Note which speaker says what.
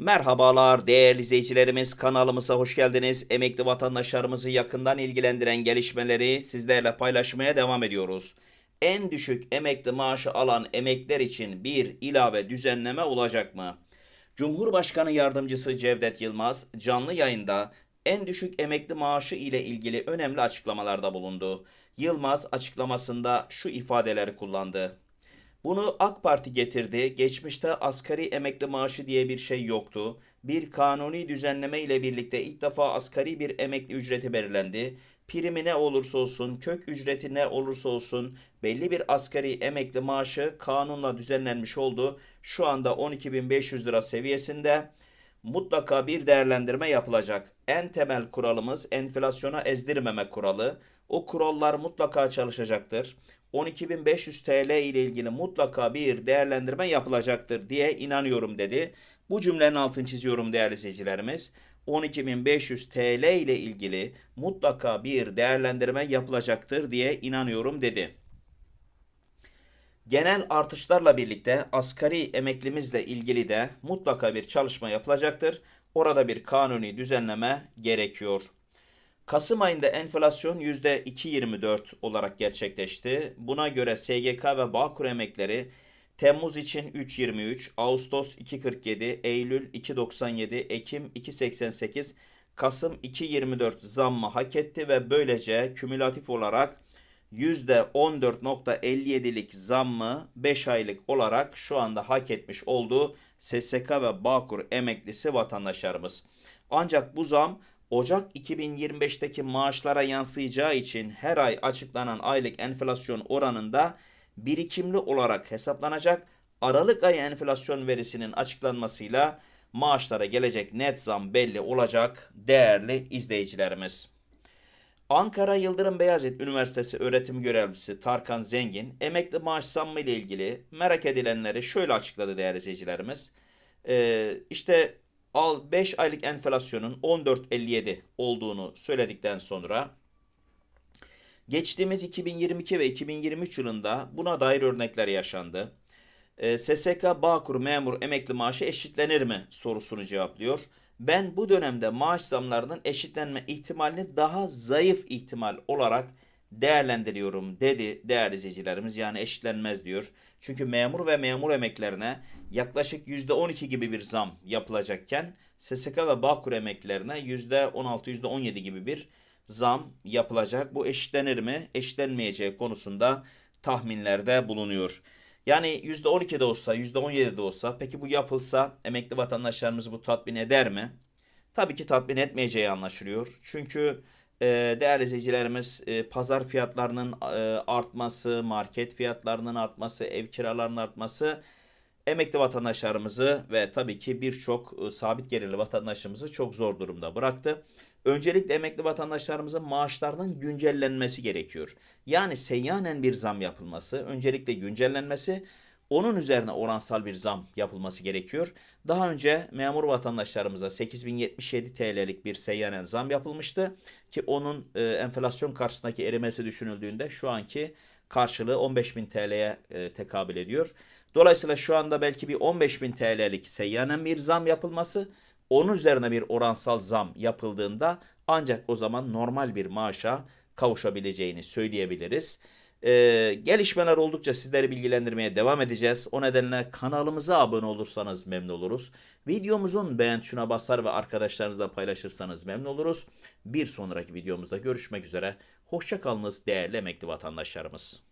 Speaker 1: Merhabalar değerli izleyicilerimiz kanalımıza hoş geldiniz. Emekli vatandaşlarımızı yakından ilgilendiren gelişmeleri sizlerle paylaşmaya devam ediyoruz. En düşük emekli maaşı alan emekliler için bir ilave düzenleme olacak mı? Cumhurbaşkanı Yardımcısı Cevdet Yılmaz canlı yayında en düşük emekli maaşı ile ilgili önemli açıklamalarda bulundu. Yılmaz açıklamasında şu ifadeleri kullandı. Bunu AK Parti getirdi. Geçmişte asgari emekli maaşı diye bir şey yoktu. Bir kanuni düzenleme ile birlikte ilk defa asgari bir emekli ücreti belirlendi. Primi ne olursa olsun, kök ücreti ne olursa olsun belli bir asgari emekli maaşı kanunla düzenlenmiş oldu. Şu anda 12.500 lira seviyesinde mutlaka bir değerlendirme yapılacak. En temel kuralımız enflasyona ezdirmeme kuralı. O kurallar mutlaka çalışacaktır. 12.500 TL ile ilgili mutlaka bir değerlendirme yapılacaktır diye inanıyorum dedi. Bu cümlenin altını çiziyorum değerli izleyicilerimiz. 12.500 TL ile ilgili mutlaka bir değerlendirme yapılacaktır diye inanıyorum dedi. Genel artışlarla birlikte asgari emeklimizle ilgili de mutlaka bir çalışma yapılacaktır. Orada bir kanuni düzenleme gerekiyor. Kasım ayında enflasyon %2.24 olarak gerçekleşti. Buna göre SGK ve Bağkur emekleri Temmuz için 3.23, Ağustos 2.47, Eylül 2.97, Ekim 2.88, Kasım 2.24 zammı hak etti ve böylece kümülatif olarak %14.57'lik zammı 5 aylık olarak şu anda hak etmiş oldu SSK ve Bağkur emeklisi vatandaşlarımız. Ancak bu zam Ocak 2025'teki maaşlara yansıyacağı için her ay açıklanan aylık enflasyon oranında birikimli olarak hesaplanacak. Aralık ayı enflasyon verisinin açıklanmasıyla maaşlara gelecek net zam belli olacak değerli izleyicilerimiz. Ankara Yıldırım Beyazıt Üniversitesi öğretim görevlisi Tarkan Zengin emekli maaş zammı ile ilgili merak edilenleri şöyle açıkladı değerli izleyicilerimiz. Ee, işte al 5 aylık enflasyonun 14.57 olduğunu söyledikten sonra geçtiğimiz 2022 ve 2023 yılında buna dair örnekler yaşandı. Ee, SSK Bağkur memur emekli maaşı eşitlenir mi sorusunu cevaplıyor. Ben bu dönemde maaş zamlarının eşitlenme ihtimalini daha zayıf ihtimal olarak değerlendiriyorum dedi değerli izleyicilerimiz. Yani eşitlenmez diyor. Çünkü memur ve memur emeklerine yaklaşık %12 gibi bir zam yapılacakken SSK ve Bağkur emeklilerine %16, %17 gibi bir zam yapılacak. Bu eşitlenir mi? Eşitlenmeyeceği konusunda tahminlerde bulunuyor. Yani %12 de olsa, %17 de olsa peki bu yapılsa emekli vatandaşlarımız bu tatmin eder mi? Tabii ki tatmin etmeyeceği anlaşılıyor. Çünkü değerli izleyicilerimiz e, pazar fiyatlarının e, artması, market fiyatlarının artması, ev kiralarının artması emekli vatandaşlarımızı ve tabii ki birçok e, sabit gelirli vatandaşımızı çok zor durumda bıraktı. Öncelikle emekli vatandaşlarımızın maaşlarının güncellenmesi gerekiyor. Yani seyyanen bir zam yapılması, öncelikle güncellenmesi, onun üzerine oransal bir zam yapılması gerekiyor. Daha önce memur vatandaşlarımıza 8077 TL'lik bir seyyanen zam yapılmıştı ki onun e, enflasyon karşısındaki erimesi düşünüldüğünde şu anki karşılığı 15.000 TL'ye e, tekabül ediyor. Dolayısıyla şu anda belki bir 15.000 TL'lik seyyanen bir zam yapılması, onun üzerine bir oransal zam yapıldığında ancak o zaman normal bir maaşa kavuşabileceğini söyleyebiliriz. Ee, gelişmeler oldukça sizleri bilgilendirmeye devam edeceğiz. O nedenle kanalımıza abone olursanız memnun oluruz. Videomuzun beğen tuşuna basar ve arkadaşlarınızla paylaşırsanız memnun oluruz. Bir sonraki videomuzda görüşmek üzere. Hoşçakalınız değerli emekli vatandaşlarımız.